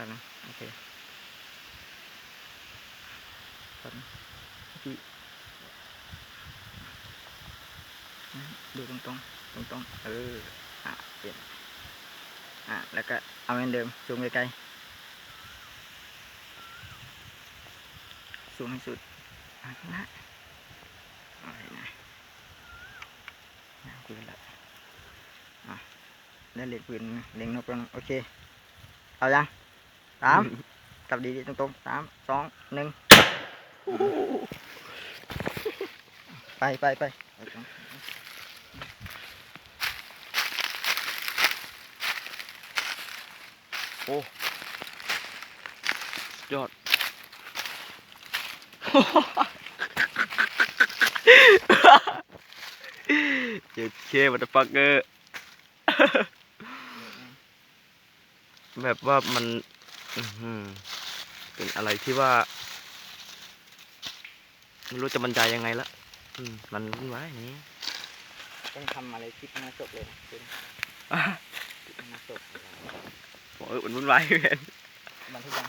ครับนะโอเคครับนะพี่นะดูตรงตรงตรงตรงๆเอออะเปลี่ยนอะแล้วก็เอาเหมือนเดิมซูมไกลๆซูมให้สุดอะนะเอาเลยนะนะคุยกันละอะแล้วเล็งปืนเล็งนกแล้วนะโอเค เอายัง สามกลับดีๆตรงๆสามสองหนึ่งไปไปไปไปตรงยอดเจ็ดเควัตฟักเกอร์แบบว่ามันอื้อหือ เป็นอะไรที่ว่า ไม่รู้จะบรรยายยังไงละมันวุ่นวายอย่างนี้ต้องทำอะไรคลิปมาจบเลยนะคุณคิดมาจบโอ้ยนวุ่นวายเว้นมันทุกอย่าง